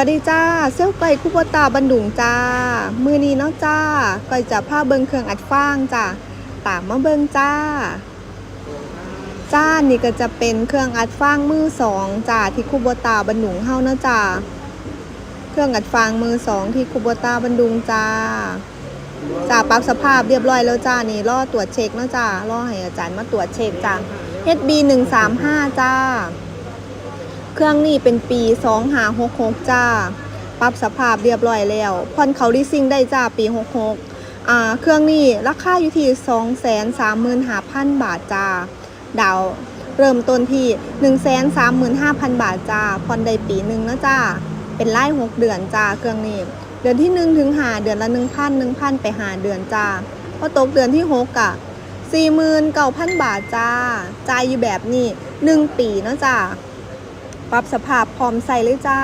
วัสดีจ้าเซลไก่คุปตาบันดุงจ้า มือนี้เนาะจ้าก่อยจะพาเบิงเครื่องอัดฟางจ้าตามมาเบิงจ้า จ้านี่ก็จะเป็นเครื่องอัดฟางมือสองจ้าที่คุปตาบันดุงเฮาเนาะจ้าเครื่องอัดฟางมือสองที่คุปตาบันดุงจ้าจ้าปรับสภาพเรียบร้อยแล้วจ้านี่รอตรวจเช็คเนาะจ้ารอให้อาจารย์มาตรวจเช็คจ้า HB 135จ้า เครื่องนี้เป็นปี2566จ้า ปรับสภาพเรียบร้อยแล้วผ่อนเขาลิซิ่งได้จ้าปี 66อ่าเครื่องนี้ราคาอยู่ที่ 235,000 บาทจ้า ดาวเริ่มต้นที่ 135,000 บาทจ้าผ่อนได้ปีหนึ่งนะจ้า เป็นไล่6เดือนจ้าเครื่องนี้ เดือนที่1ถึง5เดือนละ1,000 1,000ไปหาเดือนจ้าพอตกเดือนที่6อะ49,000 บาทจ้าจ่ายอยู่แบบนี้ 1 ปีเนาะจ้า ปรับสภาพพร้อมใส่เลยจ้า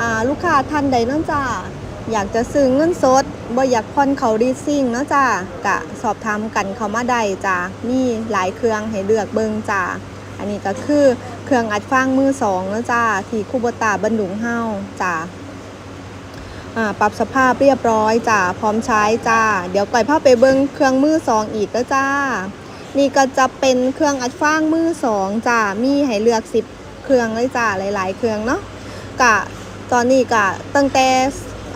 อ่าลูกค้าท่านใดเนาะจ้าอยากจะซื้อเงินสดบ่อยากผ่อนเขารีซิ่งนะจ้ากะสอบถามกันเขามาได้จ้ามีหลายเครื่องให้เลือกเบิ่งจ้าอันนี้ก็คือเครื่องอัดฟางมือสองนะจ้าที่คูโบตาบันดุงเฮาจ้าปรับสภาพเรียบร้อยจ้าพร้อมใช้จ้า เดี๋ยวก่อยพาไปเบิ่งเครื่องมือสองอีกแล้วจ้า นี่ก็จะเป็นเครื่องอัดฟางมือสองจ้ามีให้เลือกสิบ เครื่องเลยจ้าหลาย ๆ เครื่องเนาะกะตอนนี้กะตั้งแต่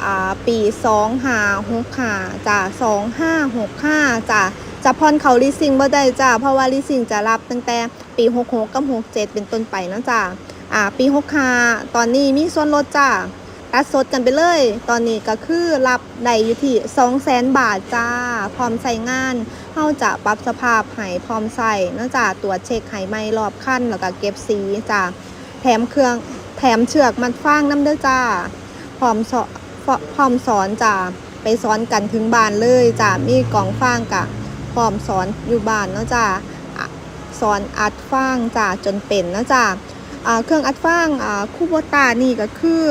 อ่าปี2 5 6 5จ้า2 5 6 5จ้าจะผ่อนเขาลิซิ่งบ่ได้จ้าเพราะว่าลิซิ่งจะรับตั้งแต่ปี66กับ67เป็นต้นไปนะจ้าอ่าปี65ตอนนี้มีส่วนลดจ้า ตัดสดกันไปเลย ตอนนี้ก็คือรับได้อยู่ที่200,000 บาทจ้า พร้อมใส่งานเฮาจะปรับสภาพให้พร้อมใส่เนื่องจากตรวจเช็คไหไม้รอบขั้นแล้วก็เก็บสีจ้าแถมเครื่องแถมเชือกมัดฟางน้ำเด้อจ้า พร้อมสอนพร้อมสอนจ้าไปสอนกันถึงบ้านเลยจ้ามีกล่องฟางกะพร้อมสอนอยู่บ้านเนาะจ้าสอนอัดฟางจ้าจนเป็นเนาะจ้าเครื่องอัดฟางคูโบตานี่ก็คือ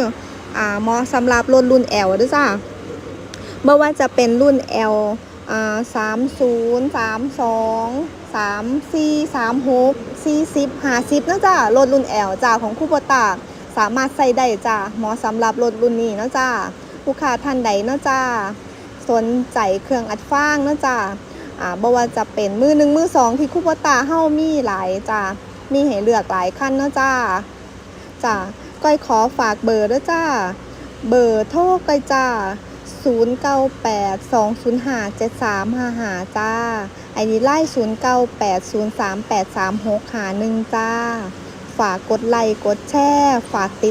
อ่าเหมาะสำหรับรถรุ่น L ด้วยจ้าเมื่อว่าจะเป็นรุ่น L อ่าสามศูนย์สามสองสามสี่สามหกสี่สิบห้าสิบนะจ้ารถรุ่น L จ้าของคูโบตาสามารถใส่ได้จ้าเหมาะสำหรับรถรุ่นนี้นะจ้าลูกค้าท่านใดนะจ้าสนใจเครื่องอัดฟางนะจ้าอ่าบ่ว่าจะเป็นมือหนึ่งมือสองที่คูโบตาเฮามีหลายจ้ามีให้เลือกหลายคันนะจ้าจ้า ก้อยขอฝากเบอร์ด้วยจ้า เบอร์โทรก้อยจ้า 098 205 7355 จ้า ไอนี้ไล่ 098 038 36หา1จ้า ฝากกดไลค์กดแชร์ ฝากติด